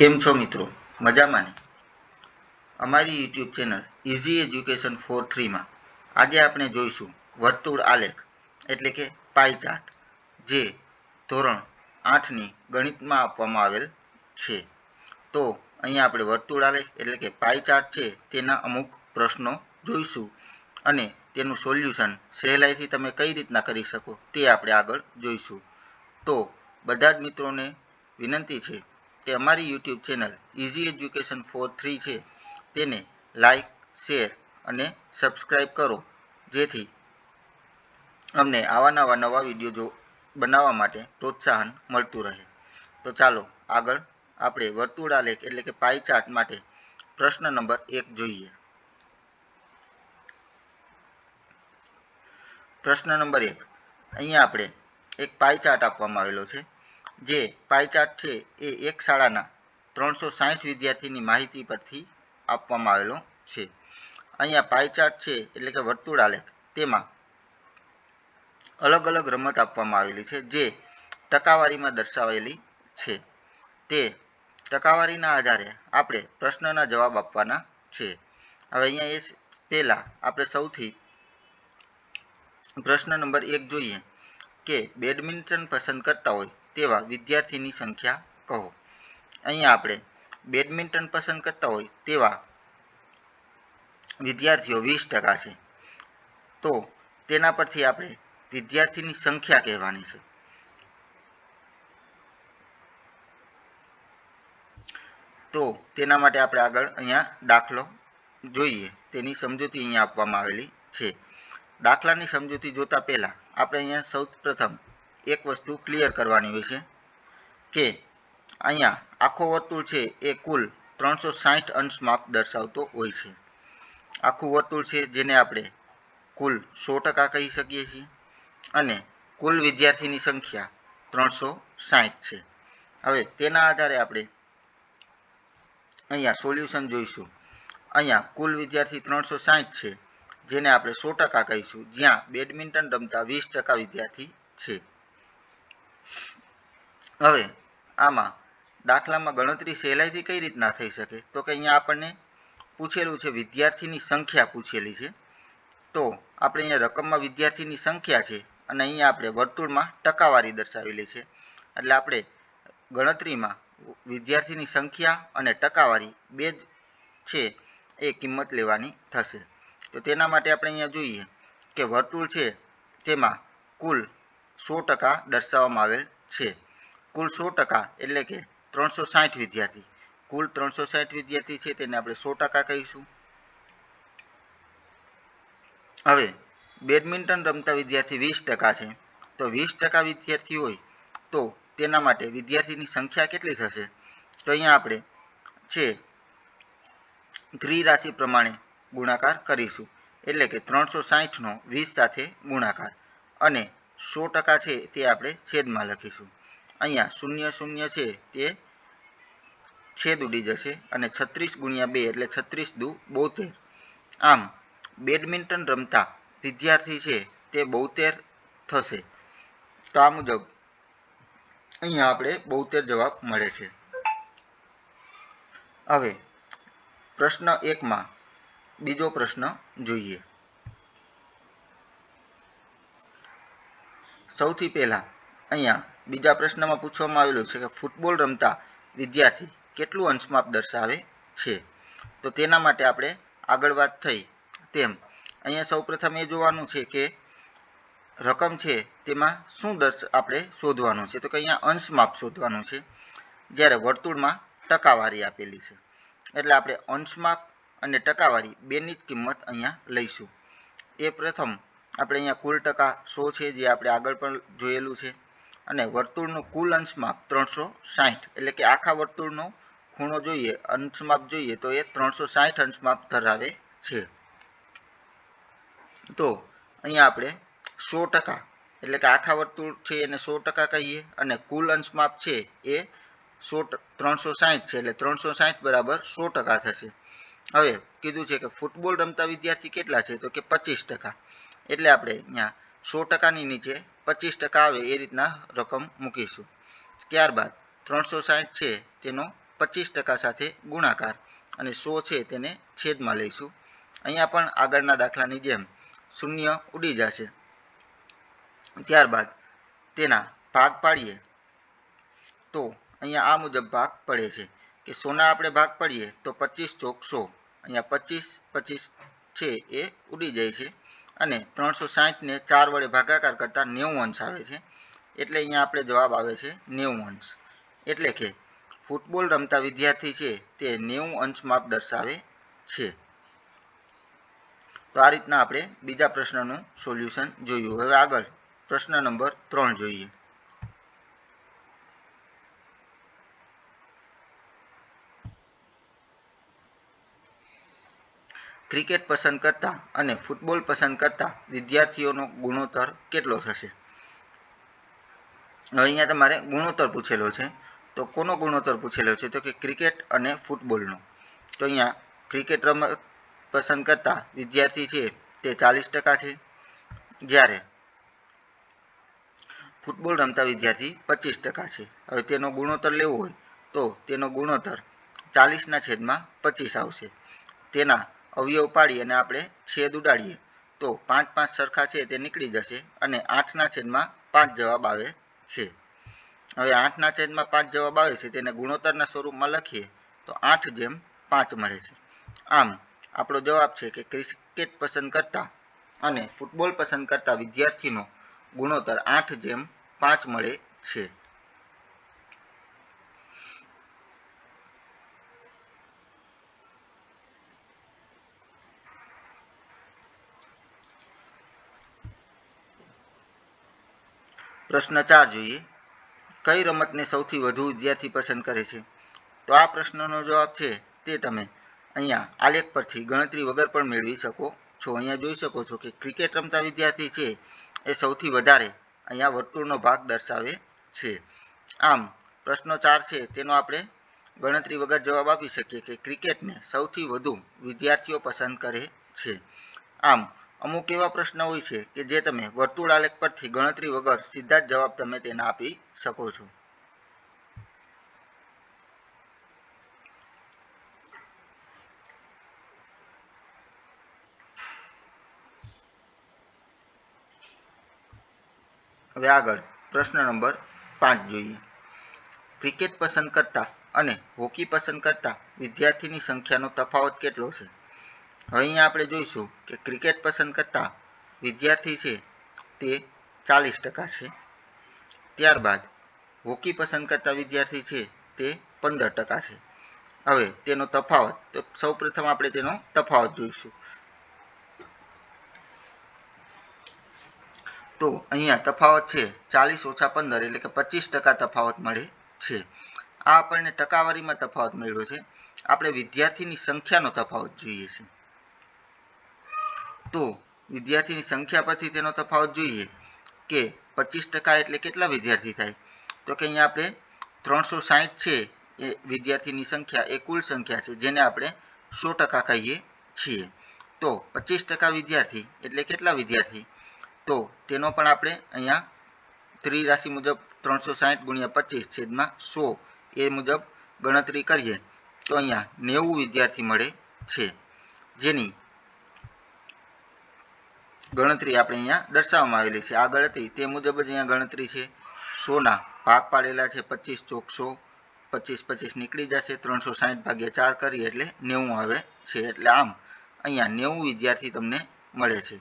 કેમ છો મિત્રો? મજામાં ને? અમારી YouTube channel easy education four થ્રીમાં આજે આપણે જોઈશું વર્તુળ આલેખ, એટલે કે પાઈ ચાર્ટ જે ધોરણ આઠની ગણિતમાં આપવામાં આવેલ છે. તો અહીંયા આપણે વર્તુળ આલેખ, એટલે કે પાઈ ચાર્ટ છે, તેના અમુક પ્રશ્નો જોઈશું અને તેનું સોલ્યુશન સહેલાઈથી તમે કઈ રીતના કરી શકો તે આપણે આગળ જોઈશું. તો બધા જ મિત્રોને વિનંતી છે કે અમારી YouTube channel easy education four three છે. તેને લાઈક શેર અને સબસ્ક્રાઈબ કરો. જેથી અમને આવા નવા નવા વીડિયો જો બનાવવા માટે પ્રોત્સાહન મળતું રહે. તો ચાલો આગળ આપણે વર્તુળાલેખ એટલે કે પાઈ ચાર્ટ માટે પ્રશ્ન નંબર એક જોઈએ. પ્રશ્ન નંબર એક. અહીંયા આપણે એક પાઈ ચાર્ટ આપવામાં આવેલો છે. જે પાઈ ચાર્ટ છે એ એક શાળાના ત્રણસો સાહીઠ વિદ્યાર્થીની માહિતી પરથી આપવામાં આવેલો છે. અહીંયા પાઈ ચાર્ટ છે એટલે કે વર્તુળ આલેખ, તેમાં અલગ અલગ રમત આપવામાં આવેલી છે જે ટકાવારીમાં દર્શાવેલી છે. તે ટકાવારીના આધારે આપણે પ્રશ્નના જવાબ આપવાના છે. હવે અહીંયા એ પહેલાં આપણે સૌથી પ્રશ્ન નંબર એક જોઈએ કે બેડમિન્ટન પસંદ કરતા હોય તેવા વિદ્યાર્થીની સંખ્યા કહો. અહીંયા આપણે બેડમિન્ટન પસંદ કરતા હોય તેવા વિદ્યાર્થીઓ વીસ ટકા છે. તો તેના પરથી આપણે વિદ્યાર્થીની સંખ્યા કહેવાની છે. તો તેના માટે આપણે આગળ અહીંયા દાખલો જોઈએ. તેની સમજૂતી અહીંયા આપવામાં આવેલી છે. દાખલાની સમજૂતી જોતા પહેલા આપણે અહીંયા સૌ પ્રથમ એક વસ્તુ ક્લિયર કરવાની હોય છે કે અહીંયા આખો વર્તુળ છે એ કુલ ત્રણસો સાહીઠ અંશ માપ દર્શાવતો હોય છે. આખું વર્તુળ છે જેને આપણે કુલ સો ટકા કહી શકીએ છીએ અને કુલ વિદ્યાર્થીની સંખ્યા ત્રણસો સાહીઠ છે. હવે તેના આધારે આપણે અહીંયા સોલ્યુશન જોઈશું. અહીંયા કુલ વિદ્યાર્થી ત્રણસો સાહીઠ છે જેને આપણે સો ટકા કહીશું. જ્યાં બેડમિન્ટન રમતા વીસ ટકા વિદ્યાર્થી છે. હવે, આમાં દાખલામાં ગણતરી સહેલાઈથી કઈ રીતના થઈ શકે? તો કે અહીંયા આપણને પૂછેલું છે વિદ્યાર્થીની સંખ્યા પૂછેલી છે. તો આપણે અહીંયા રકમમાં વિદ્યાર્થીની સંખ્યા છે અને અહીંયા આપણે વર્તુળમાં ટકાવારી દર્શાવેલી છે. એટલે આપણે ગણતરીમાં વિદ્યાર્થીની સંખ્યા અને ટકાવારી બે જ છે એ કિંમત લેવાની થશે. તો તેના માટે આપણે અહીંયા જોઈએ કે વર્તુળ છે તેમાં કુલ સો ટકા દર્શાવવામાં આવેલ છે. કુલ સો ટકા એટલે કે ત્રણસો સાઠ વિદ્યાર્થી. કુલ ત્રણસો સાઠ વિદ્યાર્થી છે તેને આપણે સો ટકા કહીશું. હવે, બેડમિન્ટન રમતા વિદ્યાર્થી વીસ ટકા છે. તો વીસ ટકા વિદ્યાર્થી હોય તો તેના માટે વિદ્યાર્થીની સંખ્યા કેટલી થશે? તો અહીંયા આપણે છે ત્રિરાશિ પ્રમાણે ગુણાકાર કરીશું. એટલે કે ત્રણસો સાહીઠનો વીસ સાથે ગુણાકાર. અને સો ટકા છે તે આપણે છેદમાં લખીશું. અહીંયા શૂન્ય શૂન્ય છે તે છેદ ઉડી જશે અને છત્રીસ ગુણ્યા બે એટલે છત્રીસ દુ બોતેર. આમ, બેડમિન્ટન રમતા વિદ્યાર્થી છે તે બોતેર થશે. તો આ મુજબ અહીંયા આપણે બોતેર જવાબ મળે છે. હવે, પ્રશ્ન એકમાં બીજો પ્રશ્ન જોઈએ. સૌથી પહેલા અહીંયા બીજા પ્રશ્નમાં પૂછવામાં આવેલું છે કે ફૂટબોલ રમતા વિદ્યાર્થી કેટલું અંશમાપ દર્શાવે છે? તો તેના માટે આપણે આગળ વાત થઈ. તેમ, અહીંયા સૌપ્રથમ એ જોવાનું છે કે રકમ છે તેમાં શું દર્શ, આપણે શોધવાનું છે. તો કે અહીંયા અંશમાપ શોધવાનું છે, જ્યારે વર્તુળમાં ટકાવારી આપેલી છે. એટલે આપણે અંશમાપ અને ટકાવારી બેની જ કિંમત અહીંયા લઈશું. એ પ્રથમ, આપણે અહીંયા કુલ ટકા સો છે, જે આપણે આગળ પણ જોયેલું છે. અને વર્તુળનું કુલ અંશમાપ ત્રણસો સાહીઠ. એટલે કે આખા વર્તુળનો ખૂણો જોઈએ, અંશમાપ જોઈએ તો એ ત્રણસો સાહીઠ અંશમાપ ધરાવે છે. તો અહીંયા આપણે સો ટકા, એટલે કે આખા વર્તુળ છે એને સો ટકા કહીએ અને કુલ અંશમાપ છે એ સો ત્રણસો સાહીઠ છે, એટલે ત્રણસો સાહીઠ બરાબર સો ટકા થશે. હવે કીધું છે કે ફૂટબોલ રમતા વિદ્યાર્થી કેટલા છે તો કે પચીસ ટકા. એટલે આપણે અહીંયા સો ટકાની નીચે પચીસ ટકા આવે એ રીતના રકમ મૂકીશું. ત્યારબાદ ત્રણસો સાહીઠ છે તેનો પચીસ ટકા સાથે ગુણાકાર અને સો છે તેને છેદમાં લઈશું. અહીંયા પણ આગળના દાખલાની જેમ શૂન્ય ઉડી જશે. ત્યારબાદ તેના ભાગ પાડીએ. તો અહીંયા આ મુજબ ભાગ પડે છે કે સોના આપણે ભાગ પાડીએ તો પચીસ ચોક સો. અહીંયા પચીસ પચીસ છે એ ઉડી જાય છે. અને ત્રણસો સાહીઠને ચાર વડે ભાગાકાર કરતાં નેવું અંશ આવે છે. એટલે અહીંયા આપણે જવાબ આવે છે નેવું અંશ. એટલે કે ફૂટબોલ રમતા વિદ્યાર્થી છે તે નેવું અંશ માપ દર્શાવે છે. તો આ રીતના આપણે બીજા પ્રશ્નનું સોલ્યુશન જોયું. હવે આગળ પ્રશ્ન નંબર ત્રણ જોઈએ. ક્રિકેટ પસંદ કરતા અને ફૂટબોલ પસંદ કરતા વિદ્યાર્થીઓનો ગુણોત્તર કેટલો થશે? અહીંયા તમારે ગુણોત્તર પૂછેલો છે. તો કોનો ગુણોત્તર પૂછેલો છે? તો કે ક્રિકેટ અને ફૂટબોલનો. તો અહીંયા ક્રિકેટ રમત પસંદ કરતા વિદ્યાર્થી છે તે ચાલીસ ટકા છે. જ્યારે ફૂટબોલ રમતા વિદ્યાર્થી પચીસ ટકા છે. હવે તેનો ગુણોત્તર લેવો હોય તો તેનો ગુણોત્તર ચાલીસના છેદમાં પચીસ આવશે. તેના અવયવ પાડી અને આપણે છેદ ઉડાડીએ, તો પાંચ પાંચ સરખા છે તે નીકળી જશે અને આઠના છેદમાં પાંચ જવાબ આવે છે. હવે આઠના છેદમાં પાંચ જવાબ આવે છે તેને ગુણોત્તરના સ્વરૂપમાં લખીએ, તો આઠ જેમ પાંચ મળે છે. આમ, આપણો જવાબ છે કે ક્રિકેટ પસંદ કરતા અને ફૂટબોલ પસંદ કરતા વિદ્યાર્થીનો ગુણોત્તર આઠ જેમ પાંચ મળે છે. પ્રશ્ન ચાર જોઈએ. કઈ રમતને સૌથી વધુ વિદ્યાર્થી પસંદ કરે છે? તો આ પ્રશ્નનો જવાબ છે તે તમે અહીંયા આલેખ પરથી ગણતરી વગર પણ મેળવી શકો છો. અહીંયા જોઈ શકો છો કે ક્રિકેટ રમતા વિદ્યાર્થી છે એ સૌથી વધારે અહીંયા વર્તુળનો ભાગ દર્શાવે છે. આમ, પ્રશ્નો ચાર છે તેનો આપણે ગણતરી વગર જવાબ આપી શકીએ કે ક્રિકેટને સૌથી વધુ વિદ્યાર્થીઓ પસંદ કરે છે. આમ અમુક એવા પ્રશ્ન હોય છે કે જે તમે વર્તુળ આલેખ પરથી ગણતરી વગર સીધા જ જવાબ તમે તેના આપી શકો છો. હવે આગળ પ્રશ્ન નંબર પાંચ જોઈએ. ક્રિકેટ પસંદ કરતા અને હોકી પસંદ કરતા વિદ્યાર્થીની સંખ્યાનો તફાવત કેટલો છે? અહીંયા આપણે જોઈશું કે ક્રિકેટ પસંદ કરતા વિદ્યાર્થી છે તે ચાલીસ છે. ત્યારબાદ, હોકી પસંદ કરતા વિદ્યાર્થી છે તે પંદર છે. હવે તેનો તફાવત, તો સૌ આપણે તેનો તફાવત જોઈશું. તો અહીંયા તફાવત છે ચાલીસ ઓછા પંદર, એટલે કે પચીસ ટકા તફાવત મળે છે. આ આપણને ટકાવારીમાં તફાવત મળ્યો છે. આપણે વિદ્યાર્થીની સંખ્યાનો તફાવત જોઈએ છે. તો વિદ્યાર્થીની સંખ્યા પરથી તેનો તફાવત જોઈએ કે પચીસ ટકા એટલે કેટલા વિદ્યાર્થી થાય? તો કે અહીંયા આપણે ત્રણસો સાહીઠ છે એ વિદ્યાર્થીની સંખ્યા, એ કુલ સંખ્યા છે, જેને આપણે સો ટકા કહીએ છીએ. તો પચીસ ટકા વિદ્યાર્થી એટલે કેટલા વિદ્યાર્થી? તો તેનો પણ આપણે અહીંયા ત્રિરાશિ મુજબ ત્રણસો સાહીઠ ગુણ્યા પચીસ છેદમાં સો એ મુજબ ગણતરી કરીએ તો અહીંયા નેવું વિદ્યાર્થી મળે છે. જેની ગણતરી આપણે અહીંયા દર્શાવવામાં આવેલી છે. આગળ ગણતરી તે મુજબ જ અહીંયા ગણતરી છે. સોના ભાગ પાડેલા છે પચીસ ચોકસો, પચીસ પચીસ નીકળી જશે, ત્રણસો સાહીઠ ભાગ્યા ચાર કરીએ એટલે નેવું આવે છે. એટલે આમ અહીંયા નેવું વિદ્યાર્થી તમને મળે છે.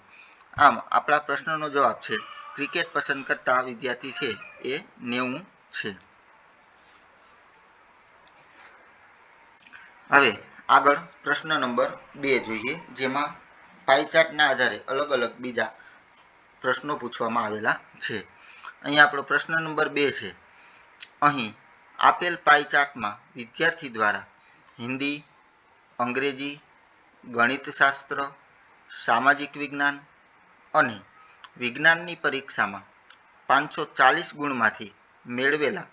આમ આપણા પ્રશ્નનો જવાબ છે, ક્રિકેટ પસંદ કરતા વિદ્યાર્થી છે એ નેવું છે. હવે આગળ પ્રશ્ન નંબર બે જોઈએ, જેમાં પાઈચાર્ટના આધારે અલગ અલગ બીજા પ્રશ્નો પૂછવામાં આવેલા છે. અહીં આપણો પ્રશ્ન નંબર બે છે. અહીં આપેલ પાઈચાર્ટમાં વિદ્યાર્થી દ્વારા હિન્દી, અંગ્રેજી, ગણિતશાસ્ત્ર, સામાજિક વિજ્ઞાન અને વિજ્ઞાનની પરીક્ષામાં પાંચસો ચાલીસ ગુણમાંથી મેળવેલા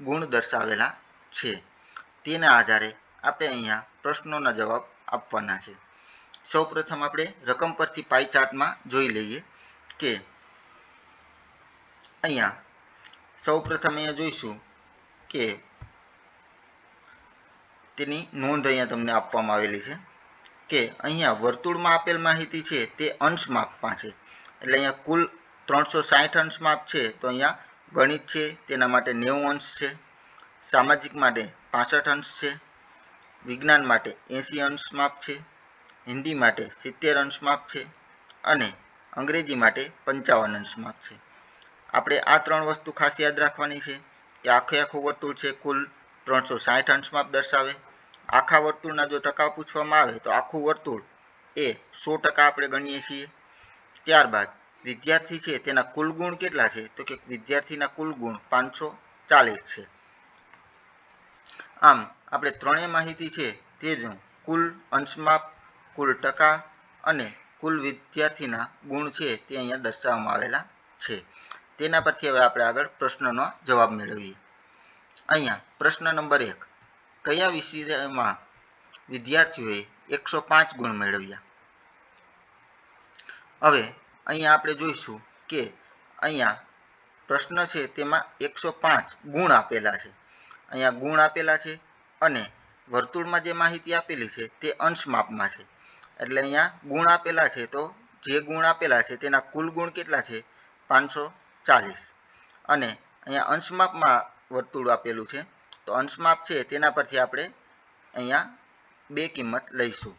ગુણ દર્શાવેલા છે. તેના આધારે આપણે અહીંયા પ્રશ્નોના જવાબ આપવાના છે. સૌપ્રથમ આપણે રકમ પરથી પાઈ ચાર્ટમાં જોઈ લઈએ કે અહીંયા સૌપ્રથમ અહીંયા જોઈશું કે તેની નોંધ અહીંયા તમને આપવામાં આવેલી છે કે અહીંયા વર્તુળમાં આપેલ માહિતી છે તે અંશ માપમાં છે. એટલે અહીંયા કુલ ત્રણસો સાઠ અંશ માપ છે તો અહીંયા ગણિત છે, તેના માટે નેવું અંશ છે, સામાજિક માટે પાસઠ અંશ છે, વિજ્ઞાન માટે એંસી અંશ માપ છે હિન્દી માટે સિત્તેર અંશ માપ છે અને અંગ્રેજી માટે પંચાવન અંશ માપ છે. આપણે આ ત્રણ વસ્તુ ખાસ યાદ રાખવાની છે કે આખે આખું વર્તુળ છે કુલ ત્રણસો સાઠ અંશ માપ દર્શાવે. આખા વર્તુળના જો ટકા પૂછવામાં આવે તો આખું વર્તુળ એ સો ટકા આપણે ગણીએ છીએ. ત્યારબાદ વિદ્યાર્થી છે તેના કુલ ગુણ કેટલા છે તો કે વિદ્યાર્થીના કુલ ગુણ પાંચસો ચાલીસ છે. આમ, આપણે ત્રણેય માહિતી છે તેનું કુલ અંશમાપ કુલ ટકા અને કુલ વિદ્યાર્થીના ગુણ છે તે અહીંયા દર્શાવવામાં આવેલા છે. તેના પરથી હવે આપણે આગળ પ્રશ્નનો જવાબ મેળવીએ. અહીંયા પ્રશ્ન નંબર એક. કયા વિષયમાં વિદ્યાર્થીઓએ એકસો પાંચ ગુણ મેળવ્યા? હવે અહીંયા આપણે જોઈશું કે અહીંયા પ્રશ્ન છે તેમાં એકસો પાંચ ગુણ આપેલા છે. અહીંયા ગુણ આપેલા છે અને વર્તુળમાં જે માહિતી આપેલી છે તે અંશ માપમાં છે. એટલે અહીંયા ગુણ આપેલા છે તો જે ગુણ આપેલા છે તેના કુલ ગુણ કેટલા છે? પાંચસો ચાલીસ. અને અહીંયા અંશમાપમાં વર્તુળ આપેલું છે. તો અંશમાપ છે તેના પરથી આપણે અહીંયા બે કિંમત લઈશું.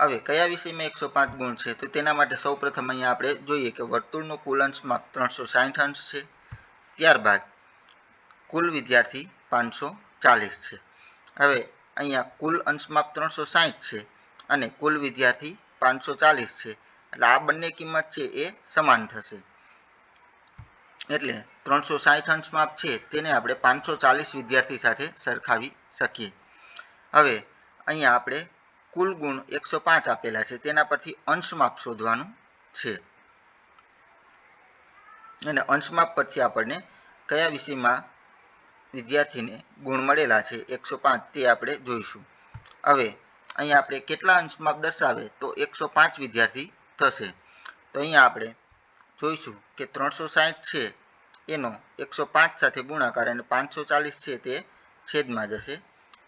હવે કયા વિષયમાં એકસો પાંચ ગુણ છે? તો તેના માટે સૌપ્રથમ અહીંયા આપણે જોઈએ કે વર્તુળનો કુલ અંશમાપ ત્રણસો સાહીઠ અંશ છે. ત્યારબાદ કુલ વિદ્યાર્થી પાંચસો ચાલીસ છે. હવે અહીંયા કુલ અંશમાપ ત્રણસો સાઠ છે અને કુલ વિદ્યાર્થી પાંચસો ચાલીસ છે. એટલે આ બંને કિંમત છે એ સમાન થશે. એટલે ત્રણસો સાઠ અંશ માપ છે તેને આપણે પાંચસો ચાલીસ વિદ્યાર્થી સાથે સરખાવી શકીએ. હવે અહીંયા આપણે કુલ ગુણ એકસો પાંચ આપેલા છે, તેના પરથી અંશ માપ શોધવાનું છે. અને અંશમાપ પરથી આપણને કયા વિષયમાં વિદ્યાર્થીને ગુણ મળેલા છે એકસો પાંચ તે આપણે જોઈશું. હવે અહીંયા આપણે કેટલા અંશ માપ દર્શાવે તો એકસો પાંચ વિદ્યાર્થી થશે. તો અહીંયા આપણે જોઈશું કે ત્રણસો સાહીઠ છે એનો એકસો પાંચ સાથે ગુણાકાર અને પાંચસો ચાલીસ છે તે છેદમાં જશે.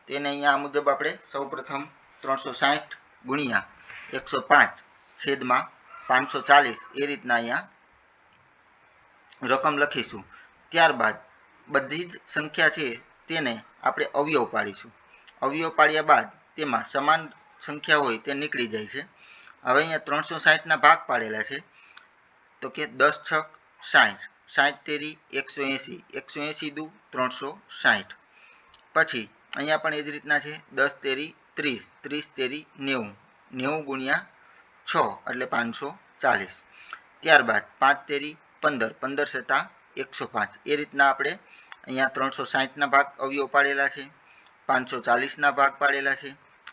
તેને અહીંયા આ મુજબ આપણે સૌપ્રથમ ત્રણસો સાહીઠ ગુણ્યા એકસો પાંચ છેદમાં પાંચસો ચાલીસ એ રીતના અહીંયા રકમ લખીશું. ત્યારબાદ બધી જ સંખ્યા છે તેને આપણે અવયવ પાડીશું. અવયવ પાડ્યા બાદ તેમાં સમાન સંખ્યા હોય તે નીકળી જાય છે. હવે અહીંયા ત્રણસો સાહીઠના ભાગ પાડેલા છે. તો કે દસ છક સાઠ સાઠ તેરી એકસો એંસી. એકસો એંસી દુ ત્રણસો સાઠ પછી અહીંયા પણ એ જ રીતના છે. દસ તેરી ત્રીસ. ત્રીસ તેરી નેવું. નેવું ગુણ્યા છ એટલે પાંચસો ચાલીસ. ત્યારબાદ પાંચ તેરી પંદર. પંદર સત્તા એકસો પાંચ. એ રીતના આપણે અહીંયા ત્રણસો સાહીઠના ભાગ અવયવ પાડેલા છે, પાંચસો ચાલીસના ભાગ પાડેલા છે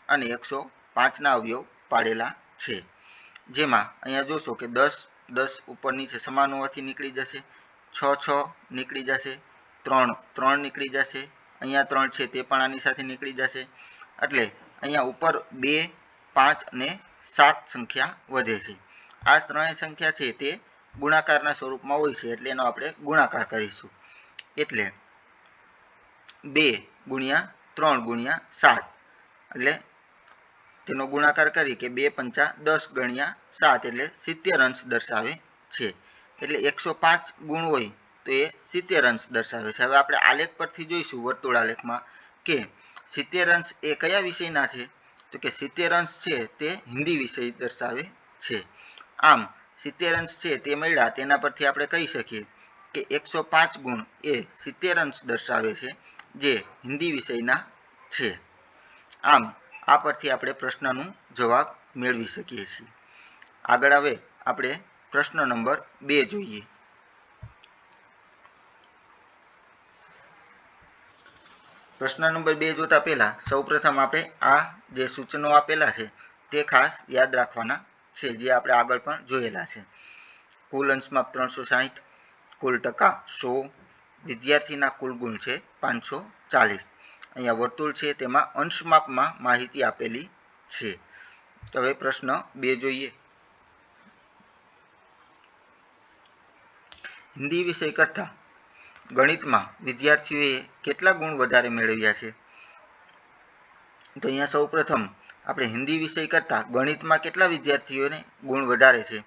અને એકસો પાંચના અવયવ પાડેલા છે. જેમાં અહીંયા જોશો કે દસ દસ ઉપર નીચે સમાન હોવાથી નીકળી જશે, છ છ નીકળી જશે, ત્રણ ત્રણ નીકળી જશે, અહીંયા ત્રણ છે તે પણ આની સાથે નીકળી જશે. એટલે અહીંયા ઉપર બે, પાંચ અને સાત સંખ્યા વધે છે. આ ત્રણેય સંખ્યા છે તે ગુણાકારના સ્વરૂપમાં હોય છે એટલે એનો આપણે ગુણાકાર કરીશું. એટલે બે ગુણ્યા ત્રણ ગુણ્યા સાત. એટલે તેનો ગુણાકાર કરી કે બે પંચા દસ ગણ્યા સાત એટલે સિત્તેર અંશ દર્શાવે છે. એટલે એકસો પાંચ ગુણ હોય તો એ સિત્તેર અંશ દર્શાવે છે. હવે આપણે આલેખ પરથી જોઈશું વર્તુળ આલેખમાં કે સિત્તેર અંશ એ કયા વિષયના છે? તો કે સિત્તેર અંશ છે તે હિન્દી વિષય દર્શાવે છે. આમ સિત્તેર અંશ છે તે મળ્યા તેના પરથી આપણે કહી શકીએ કે એકસો પાંચ ગુણ એ સિત્તેર અંશ દર્શાવે છે જે હિન્દી વિષયના છે. આમ, આ પરથી આપણે પ્રશ્નનું જવાબ મેળવી શકીએ છીએ. આગળ હવે આપણે પ્રશ્ન નંબર બે જોઈએ. પ્રશ્ન નંબર બે જોતા પહેલા સૌપ્રથમ આપણે આ જે સૂચનો આપેલા છે તે ખાસ યાદ રાખવાના છે, જે આપણે આગળ પણ જોયેલા છે. કુલ અંશમાપ ત્રણસો સાહીઠ, કુલ ટકા સો વિદ્યાર્થીના કુલ ગુણ છે પાંચસો ચાલીસ. અહીંયા વર્તુળ છે, તેમાં અંશમાપમાં માહિતી આપેલી છે. તો હવે પ્રશ્ન બે જોઈએ. હિન્દી વિષય કરતાં ગણિતમાં વિદ્યાર્થીઓએ કેટલા ગુણ વધારે મેળવ્યા છે? તો અહીંયા સૌપ્રથમ આપણે હિન્દી વિષય કરતાં ગણિતમાં કેટલા વિદ્યાર્થીઓને ગુણ વધારે છે?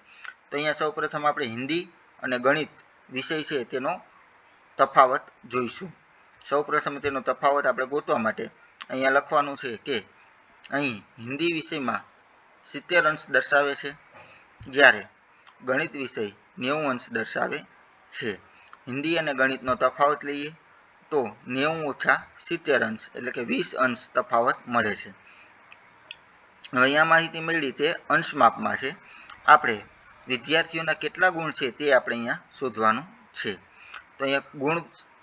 તો અહીંયા સૌપ્રથમ આપણે હિન્દી અને ગણિત વિષય છે તેનો તફાવત જોઈશું. સૌપ્રથમ તેનો તફાવત આપણે ગોતવા માટે અહીંયા લખવાનું છે કે અહીં હિન્દી વિષયમાં સિત્તેર અંશ દર્શાવે છે, જ્યારે ગણિત વિષય નેવું અંશ દર્શાવે છે. હિન્દી અને ગણિતનો તફાવત લઈએ તો નેવું ઓછા સિત્તેર અંશ એટલે કે વીસ અંશ તફાવત મળે છે. અહીંયા માહિતી મળી તે અંશ માપમાં છે. આપણે વિદ્યાર્થીઓના કેટલા ગુણ છે તે આપણે અહીંયા શોધવાનું છે. તો અહીંયા ગુણ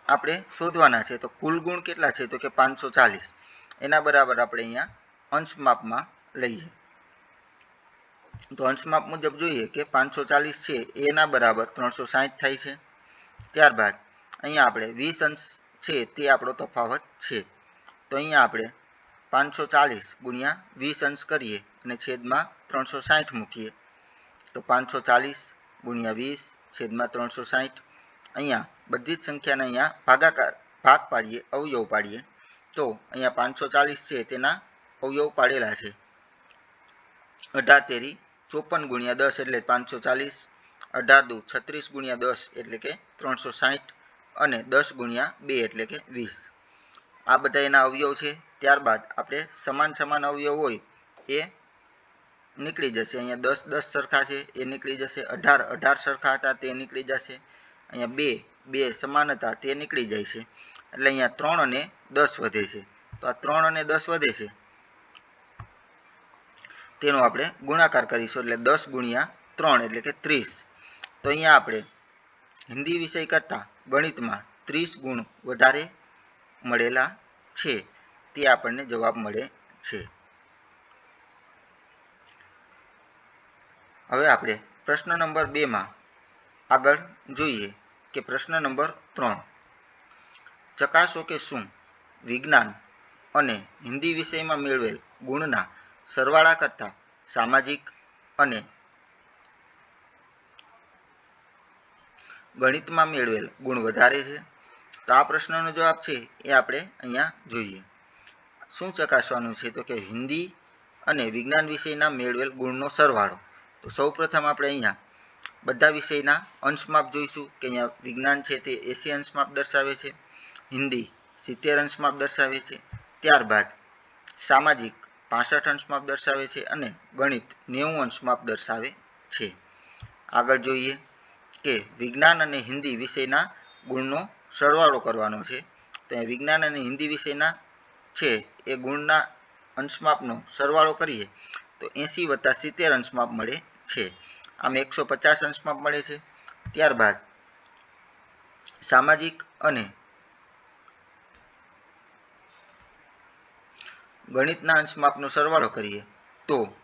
આપણે શોધવાના છે. તો કુલ ગુણ કેટલા છે? તો કે પાંચસો ચાલીસ. એના બરાબર આપણે અહીંયા અંશ માપમાં લઈએ. તો અંશ માપ મુજબ જોઈએ કે પાંચસો ચાલીસ છે, એના બરાબર ત્રણસો સાહીઠ થાય છે. ત્યારબાદ અહીંયા આપણે વીસ અંશ છે તે આપણો તફાવત છે. તો અહીંયા આપણે પાંચસો ચાલીસ ગુણ્યા વીસ અંશ કરીએ અને છેદમાં ત્રણસો સાહીઠ મૂકીએ. તો પાંચસો ચાલીસ ગુણ્યા વીસ છેદમાં ત્રણસો સાહીઠ. અહીંયા બધી જ સંખ્યાને અહીંયા ભાગાકાર, ભાગ પાડીએ, અવયવ પાડીએ. તો અહીંયા પાંચસો ચાલીસ છે, તેના અવયવ પાડેલા છે. અઢાર તેરી ચોપન ગુણ્યા દસ એટલે પાંચસો ચાલીસ. અઢાર દુ છત્રીસ ગુણ્યા દસ એટલે કે ત્રણસો સાહીઠ. અને દસ ગુણ્યા બે એટલે કે વીસ. આ બધા એના અવયવ છે. ત્યારબાદ આપણે સમાન સમાન અવયવ હોય, એ નીકળી જશે. અહીંયા દસ દસ સરખા છે, એ નીકળી જશે. અઢાર અઢાર સરખા હતા, તે નીકળી જશે. અહીંયા બે બે સમાન હતા, તે નીકળી જાય છે. એટલે અહીંયા ત્રણ અને દસ વધે છે. તો આ ત્રણ અને દસ વધે છે. તેનો આપણે ગુણાકાર કરીશું. એટલે દસ ગુણ્યા ત્રણ, એટલે કે ત્રીસ. તો અહીંયા આપણે હિન્દી વિષય કરતાં ગણિતમાં ત્રીસ ગુણ વધારે મળેલા છે. તે આપણને જવાબ મળે છે. હવે આપણે પ્રશ્ન નંબર બેમાં આગળ જોઈએ કે પ્રશ્ન નંબર ત્રણ. ચકાસો કે શું વિજ્ઞાન અને હિન્દી વિષયમાં મેળવેલ ગુણના સરવાળા કરતા સામાજિક અને ગણિતમાં મેળવેલ ગુણ વધારે છે? તો આ પ્રશ્નનો જવાબ છે એ આપણે અહીંયા જોઈએ. શું ચકાસવાનું છે? તો કે હિન્દી અને વિજ્ઞાન વિષયના મેળવેલ ગુણનો સરવાળો. તો સૌપ્રથમ આપણે અહીંયા બધા વિષયના અંશમાપ જોઈશું કે અહીંયા વિજ્ઞાન છે તે એસી અંશમાપ દર્શાવે છે, હિન્દી સિત્તેર અંશમાપ દર્શાવે છે, ત્યારબાદ સામાજિક પાસઠ અંશમાપ દર્શાવે છે અને ગણિત નેવું અંશમાપ દર્શાવે છે. આગળ જોઈએ કે વિજ્ઞાન અને હિન્દી વિષયના ગુણનો સરવાળો કરવાનો છે. તો વિજ્ઞાન અને હિન્દી વિષયના છે, એ ગુણના અંશમાપનો સરવાળો કરીએ, તો એંસી વત્તા સિત્તેર અંશમાપ મળે છે. આમ એકસો પચાસ અંશમાપ મળે છે. ત્યારબાદ સામાજિક અને ગણિતના અંશમાપનો સરવાળો કરીએ, તો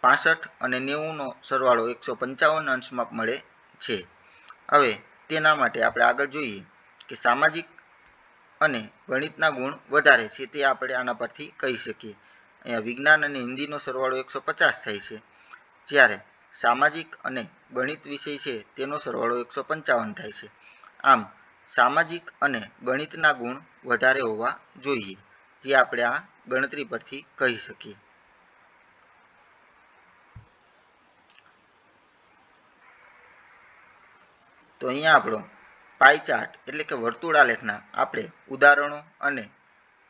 પાસઠ અને નેવુંનો સરવાળો એકસો પંચાવન અંશમાપ મળે છે. હવે તેના માટે આપણે આગળ જોઈએ કે સામાજિક અને ગણિતના ગુણ વધારે છે તે આપણે આના પરથી કહી શકીએ. અહીંયા વિજ્ઞાન અને હિન્દીનો સરવાળો એકસો પચાસ થાય છે. જ્યારે સામાજિક અને ગણિત વિષય છે તેનો સરવાળો એકસો પંચાવન થાય છે. આમ, સામાજિક અને ગણિતના ગુણ વધારે હોવા જોઈએ, જે આપણે આ ગણતરી પરથી કહી શકીએ. તો અહીંયા આપણો પાઈ ચાર્ટ એટલે કે વર્તુળાલેખના આપણે ઉદાહરણો અને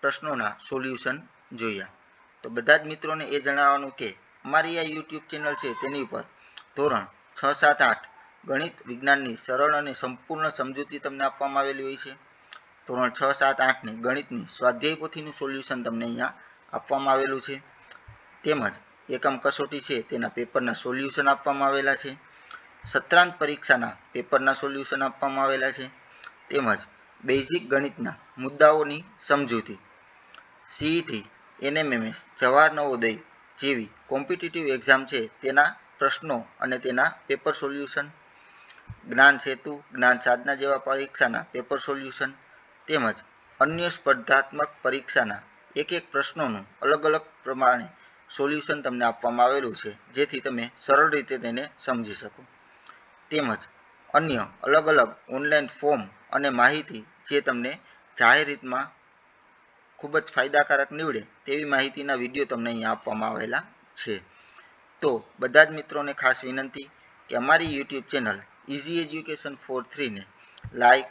પ્રશ્નોના સોલ્યુશન જોયા. તો બધા જ મિત્રોને એ જણાવવાનું કે અમારી આ યુટ્યુબ ચેનલ છે તેની ઉપર ધોરણ છ, સાત, આઠ ગણિત વિજ્ઞાનની સરળ અને સંપૂર્ણ સમજૂતી તમને આપવામાં આવેલી હોય છે. ધોરણ છ, સાત, આઠની ગણિતની સ્વાધ્યાય પોથીનું સોલ્યુશન તમને અહીંયા આપવામાં આવેલું છે. તેમજ એકમ કસોટી છે તેના પેપરના સોલ્યુશન આપવામાં આવેલા છે. સત્રાંત પરીક્ષાના પેપરના સોલ્યુશન આપવામાં આવેલા છે. તેમજ બેઝિક ગણિતના મુદ્દાઓની સમજૂતી. સીઈટી એનએમએમએસ જવાહર નવોદય જેવી કોમ્પિટિટિવ એક્ઝામ છે તેના પ્રશ્નો અને તેના પેપર સોલ્યુશન. જ્ઞાન સેતુ, જ્ઞાન સાધના જેવા પરીક્ષાના પેપર સોલ્યુશન. તેમજ અન્ય સ્પર્ધાત્મક પરીક્ષાના એક એક પ્રશ્નોનું અલગ અલગ પ્રમાણે સોલ્યુશન તમને આપવામાં આવેલું છે, જેથી તમે સરળ રીતે તેને સમજી શકો. તેમજ અન્ય અલગ અલગ ઓનલાઈન ફોર્મ અને માહિતી જે તમને જાહેર ખૂબ જ ફાયદાકારક નીવડે તેવી માહિતીના વીડિયો તમને અહીંયા આપવામાં આવેલા છે. તો બધા જ મિત્રોને ખાસ વિનંતી કે અમારી YouTube channel easy education four થ્રીને like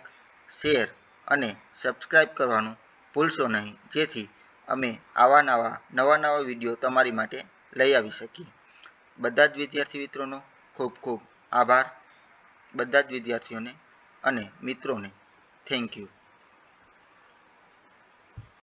share અને સબસ્ક્રાઈબ કરવાનું ભૂલશો નહીં. જેથી અમે આવા નવા નવા નવા વીડિયો તમારી માટે લઈ આવી શકીએ. બધા જ વિદ્યાર્થી મિત્રોનો ખૂબ ખૂબ આભાર. બધા જ વિદ્યાર્થીઓને અને મિત્રોને. Thank you